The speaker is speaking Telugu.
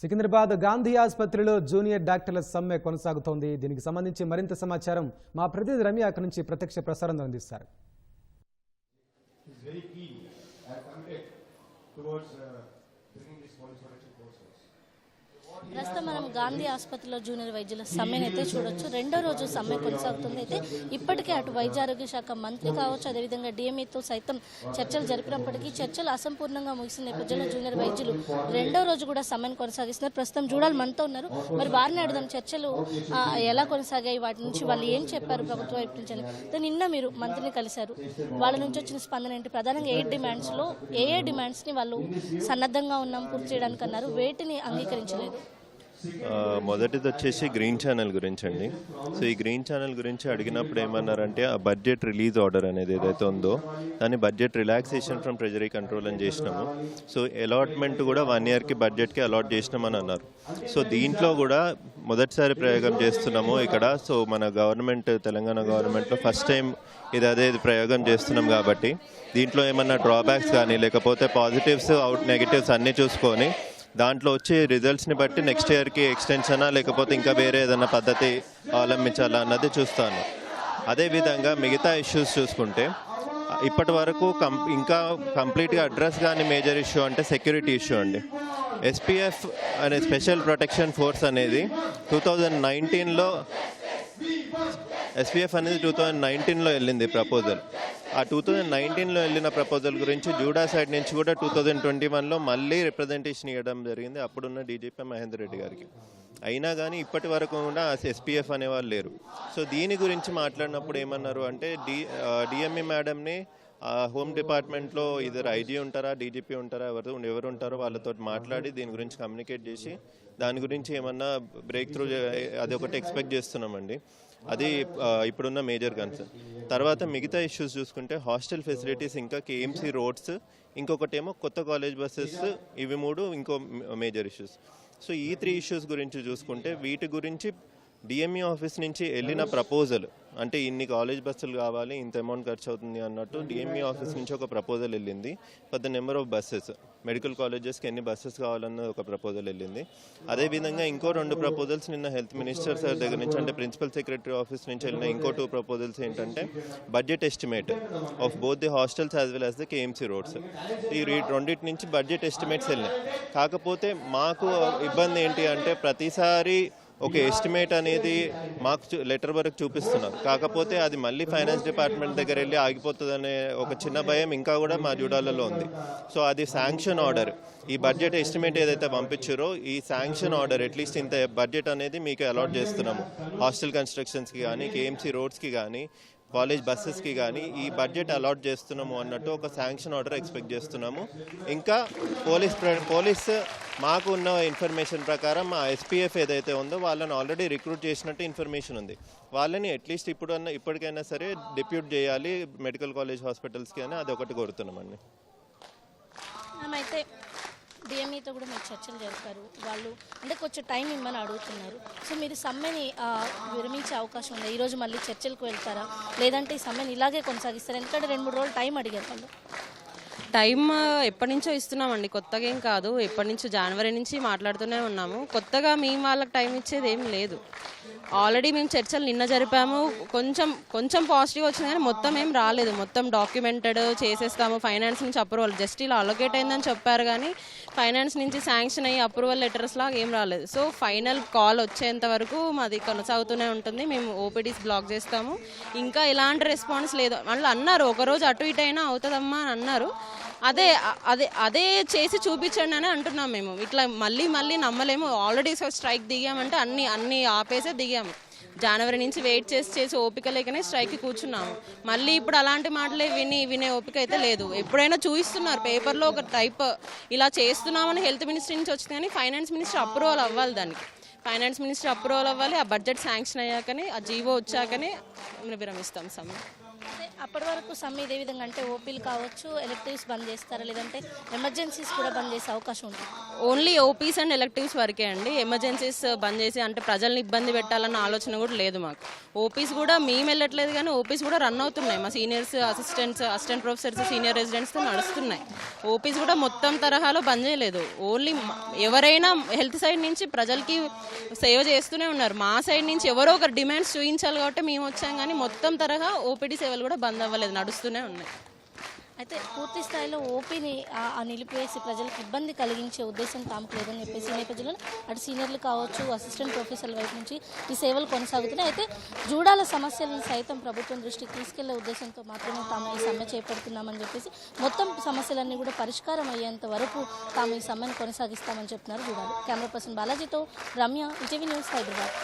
సికింద్రాబాద్ గాంధీ ఆసుపత్రిలో జూనియర్ డాక్టర్ల సమ్మె కొనసాగుతోంది. దీనికి సంబంధించి మరింత సమాచారం మా ప్రతినిధి రమ్య అక్కడి నుంచి ప్రత్యక్ష ప్రసారం అందిస్తారు. ప్రస్తుతం మనం గాంధీ ఆసుపత్రిలో జూనియర్ వైద్యుల సమ్మెను అయితే చూడొచ్చు. రెండో రోజు సమ్మె కొనసాగుతుంది. అయితే ఇప్పటికే అటు వైద్య ఆరోగ్య శాఖ మంత్రి కావచ్చు అదేవిధంగా డిఎంఈతో సైతం చర్చలు జరిపినప్పటికీ చర్చలు అసంపూర్ణంగా ముగిసిన నేపథ్యంలో జూనియర్ వైద్యులు రెండో రోజు కూడా సమ్మెను కొనసాగిస్తున్నారు. ప్రస్తుతం చూడాలి మనతో ఉన్నారు. మరి వారిని అడుగుదాం. చర్చలు ఎలా కొనసాగాయి? వాటి నుంచి వాళ్ళు ఏం చెప్పారు? ప్రభుత్వం వైపు నుంచి అని. నిన్న మీరు మంత్రిని కలిశారు. వాళ్ళ నుంచి వచ్చిన స్పందన ఏంటి? ప్రధానంగా ఏ డిమాండ్స్లో ఏ ఏ డిమాండ్స్ని వాళ్ళు సన్నద్ధంగా ఉన్నాం పూర్తి చేయడానికి అన్నారు వేటిని అంగీకరించలేదు. మొదటిది వచ్చేసి గ్రీన్ ఛానల్ గురించి అండి సో ఈ గ్రీన్ ఛానల్ గురించి అడిగినప్పుడు ఏమన్నారంటే ఆ బడ్జెట్ రిలీజ్ ఆర్డర్ అనేది ఏదైతే ఉందో దాన్ని budget relaxation from treasury control అని చేసినాము. సో అలాట్మెంట్ కూడా వన్ ఇయర్కి బడ్జెట్కి అలాట్ చేసినామని అన్నారు. సో దీంట్లో కూడా మొదటిసారి ప్రయోగం చేస్తున్నాము ఇక్కడ. సో మన గవర్నమెంట్ తెలంగాణ గవర్నమెంట్లో ఫస్ట్ టైం ఇది అదే ప్రయోగం చేస్తున్నాం కాబట్టి దీంట్లో ఏమన్నా డ్రాబ్యాక్స్ కానీ లేకపోతే పాజిటివ్స్ అవుట్ నెగిటివ్స్ అన్నీ చూసుకొని దాంట్లో వచ్చే రిజల్ట్స్ని బట్టి నెక్స్ట్ ఇయర్కి ఎక్స్టెన్షనా లేకపోతే ఇంకా వేరే ఏదైనా పద్ధతి అవలంబించాలా అన్నది చూస్తాను. అదేవిధంగా మిగతా ఇష్యూస్ చూసుకుంటే ఇప్పటి వరకు కం ఇంకా కంప్లీట్గా అడ్రస్ కానీ మేజర్ ఇష్యూ అంటే సెక్యూరిటీ ఇష్యూ అండి. ఎస్పీఎఫ్ అనే స్పెషల్ ప్రొటెక్షన్ ఫోర్స్ అనేది టూ థౌజండ్ నైన్టీన్లో ఎస్పీఎఫ్ అనేది టూ థౌజండ్ నైన్టీన్లో వెళ్ళింది ప్రపోజల్ ఆ టూ థౌజండ్ నైన్టీన్లో వెళ్ళిన ప్రపోజల్ గురించి జూడా సైడ్ నుంచి కూడా టూ థౌజండ్ ట్వంటీ వన్లో మళ్ళీ రిప్రజెంటేషన్ ఇవ్వడం జరిగింది. అప్పుడున్న డీజీపీ మహేందర్ రెడ్డి గారికి. అయినా కానీ ఇప్పటి వరకు కూడా ఎస్పీఎఫ్ అనేవాళ్ళు లేరు. సో దీని గురించి మాట్లాడినప్పుడు ఏమన్నారు అంటే డి డిఎంఈ మేడంని హోమ్ డిపార్ట్మెంట్లో ఇద్దరు ఐజీ ఉంటారా డీజీపీ ఉంటారా ఎవరు ఎవరు ఉంటారో వాళ్ళతో మాట్లాడి దీని గురించి కమ్యూనికేట్ చేసి దాని గురించి ఏమన్నా బ్రేక్ త్రూ అది ఒకటి ఎక్స్పెక్ట్ చేస్తున్నామండి. అది ఇప్పుడున్న మేజర్ కన్సర్న్. తర్వాత మిగతా ఇష్యూస్ చూసుకుంటే హాస్టల్ ఫెసిలిటీస్ ఇంకా కేఎంసీ రోడ్స్ ఇంకొకటేమో కొత్త కాలేజ్ బస్సెస్ ఇవి మూడు ఇంకో మేజర్ ఇష్యూస్. సో ఈ త్రీ ఇష్యూస్ గురించి చూసుకుంటే వీటి గురించి డిఎంఈ ఆఫీస్ నుంచి వెళ్ళిన ప్రపోజల్ అంటే ఇన్ని కాలేజ్ బస్సులు కావాలి ఇంత అమౌంట్ ఖర్చు అవుతుంది అన్నట్టు డిఎంఈ ఆఫీస్ నుంచి ఒక ప్రపోజల్ వెళ్ళింది. For the number of buses medical కాలేజెస్కి ఎన్ని బస్సెస్ కావాలన్న ఒక ప్రపోజల్ వెళ్ళింది. అదేవిధంగా ఇంకో రెండు ప్రపోజల్స్ నిన్న హెల్త్ మినిస్టర్ సార్ దగ్గర నుంచి అంటే ప్రిన్సిపల్ సెక్రటరీ ఆఫీస్ నుంచి వెళ్ళిన ఇంకో టూ ప్రపోజల్స్ ఏంటంటే budget estimate of both the hostels as well as the KMC roads ఈ రెండింటి నుంచి బడ్జెట్ ఎస్టిమేట్స్ వెళ్ళినాయి. కాకపోతే మాకు ఇబ్బంది ఏంటి అంటే ప్రతిసారి ఒక ఎస్టిమేట్ అనేది మాకు లెటర్ వరకు చూపిస్తున్నారు కాకపోతే అది మళ్ళీ ఫైనాన్స్ డిపార్ట్మెంట్ దగ్గర వెళ్ళి ఆగిపోతుందనే ఒక చిన్న భయం ఇంకా కూడా మా జూడాలలో ఉంది. సో అది శాంక్షన్ ఆర్డర్ ఈ బడ్జెట్ ఎస్టిమేట్ ఏదైతే పంపించారో ఈ శాంక్షన్ ఆర్డర్ అట్లీస్ట్ ఇంత బడ్జెట్ అనేది మీకు అలాట్ చేస్తున్నాము. హాస్టల్ కన్స్ట్రక్షన్స్కి కానీ కేఎంసీ రోడ్స్కి కానీ కాలేజ్ బస్సెస్కి కానీ ఈ బడ్జెట్ అలాట్ చేస్తున్నాము అన్నట్టు ఒక శాంక్షన్ ఆర్డర్ ఎక్స్పెక్ట్ చేస్తున్నాము. ఇంకా పోలీస్ ప్ర- పోలీస్ మాకు ఉన్న ఇన్ఫర్మేషన్ ప్రకారం మా ఎస్పీఎఫ్ ఏదైతే ఉందో వాళ్ళని ఆల్రెడీ రిక్రూట్ చేసినట్టు ఇన్ఫర్మేషన్ ఉంది. వాళ్ళని అట్లీస్ట్ ఇప్పుడు ఇప్పటికైనా సరే డిప్యూట్ చేయాలి మెడికల్ కాలేజ్ హాస్పిటల్స్కి అని అది ఒకటి కోరుతున్నామండి. అయితే డిఎంఈతో కూడా మీరు చర్చలు జరిపారు వాళ్ళు అంటే కొంచెం టైం ఇమ్మని అడుగుతున్నారు. సో మీరు సమ్మెని విరమించే అవకాశం ఉందా? ఈరోజు మళ్ళీ చర్చలకు వెళ్తారా? లేదంటే ఈ సమ్మెని ఇలాగే కొనసాగిస్తారా? ఎందుకంటే రెండు మూడు రోజులు టైం అడిగారు వాళ్ళు. టైం ఎప్పటి నుంచో ఇస్తున్నామండి. కొత్తగా ఏం కాదు. ఎప్పటి నుంచో జనవరి నుంచి మాట్లాడుతూనే ఉన్నాము. కొత్తగా మేము వాళ్ళకి టైం ఇచ్చేది ఏం లేదు. ఆల్రెడీ మేము చర్చలు నిన్న జరిపాము. కొంచెం కొంచెం పాజిటివ్ వచ్చింది కానీ మొత్తం ఏం రాలేదు. మొత్తం డాక్యుమెంటెడ్ చేసేస్తాము. ఫైనాన్స్ నుంచి అప్రూవల్ జస్ట్ ఇలా అలొకేట్ అయిందని చెప్పారు కానీ ఫైనాన్స్ నుంచి శాంక్షన్ అయ్యి అప్రూవల్ లెటర్స్ లాగా ఏం రాలేదు. సో ఫైనల్ కాల్ వచ్చేంత వరకు మాది కొనసాగుతూనే ఉంటుంది. మేము ఓపీడీస్ బ్లాక్ చేస్తాము. ఇంకా ఇలాంటి రెస్పాన్స్ లేదు. వాళ్ళు అన్నారు. ఒకరోజు అటు ఇటు అయినా అవుతుందమ్మా అని అన్నారు. అదే అదే అదే చేసి చూపించండి అని అంటున్నాం మేము. ఇట్లా మళ్ళీ మళ్ళీ నమ్మలేము. ఆల్రెడీ స్ట్రైక్ దిగామంటే అన్ని అన్ని ఆపేసే దిగాము. జనవరి నుంచి వెయిట్ చేసి చేసి ఓపిక లేకనే స్ట్రైక్ కూర్చున్నాము. మళ్ళీ ఇప్పుడు అలాంటి మాటలే విని వినే ఓపిక అయితే లేదు. ఎప్పుడైనా చూపిస్తున్నారు పేపర్లో ఒక టైప్ ఇలా చేస్తున్నామని హెల్త్ మినిస్ట్రీ నుంచి వచ్చింది కానీ ఫైనాన్స్ మినిస్టర్ అప్రూవల్ అవ్వాలి దానికి. ఫైనాన్స్ మినిస్టర్ అప్రూవల్ అవ్వాలి ఆ బడ్జెట్ శాంక్షన్ అయ్యాకనే ఆ జీవో వచ్చాకనే విరమిస్తాం సమయం అప్పటి వరకు సమ్మె ఇదే విధంగా అంటే ఓపీలు కావచ్చు ఎలక్టివ్స్ బంద్ చేస్తారా లేదంటే ఎమర్జెన్సీస్ కూడా బంద్ చేసే అవకాశం ఉంటుంది. ఓన్లీ ఓపీస్ అండ్ ఎలక్టివ్స్ వరకే అండి. ఎమర్జెన్సీస్ బంద్ చేసి అంటే ప్రజల్ని ఇబ్బంది పెట్టాలన్న ఆలోచన కూడా లేదు మాకు. ఓపీస్ కూడా మేము వెళ్ళట్లేదు కానీ ఓపీస్ కూడా రన్ అవుతున్నాయి. మా seniors assistants assistant professors senior రెసిడెంట్స్తో నడుస్తున్నాయి. ఓపీస్ కూడా మొత్తం తరహాలో బంద్ చేయలేదు. ఓన్లీ ఎవరైనా హెల్త్ సైడ్ నుంచి ప్రజలకి సేవ చేస్తూనే ఉన్నారు. మా సైడ్ నుంచి ఎవరో ఒకరు డిమాండ్స్ చూపించాలి కాబట్టి మేము వచ్చాం కానీ మొత్తం తరహా ఓపీడీ సేవలు కూడా బంద్ అవ్వలేదు నడుస్తూనే ఉన్నాయి. అయితే పూర్తి స్థాయిలో ఓపీని నిలిపివేసి ప్రజలకు ఇబ్బంది కలిగించే ఉద్దేశం తాముకు లేదని చెప్పేసి నేపథ్యంలో అటు సీనియర్లు కావచ్చు అసిస్టెంట్ ప్రొఫెసర్ల వైపు నుంచి ఈ సేవలు కొనసాగుతున్నాయి. అయితే జూడాల సమస్యలను సైతం ప్రభుత్వం దృష్టికి తీసుకెళ్ళే ఉద్దేశంతో మాత్రమే తాము ఈ సమ్మె చేపడుతున్నామని చెప్పేసి మొత్తం సమస్యలన్నీ కూడా పరిష్కారం అయ్యేంత వరకు తాము ఈ సమ్మెను కొనసాగిస్తామని చెప్తున్నారు జూడాలు. కెమెరా పర్సన్ బాలాజీతో రమ్య ఈటీవీ న్యూస్ హైదరాబాద్.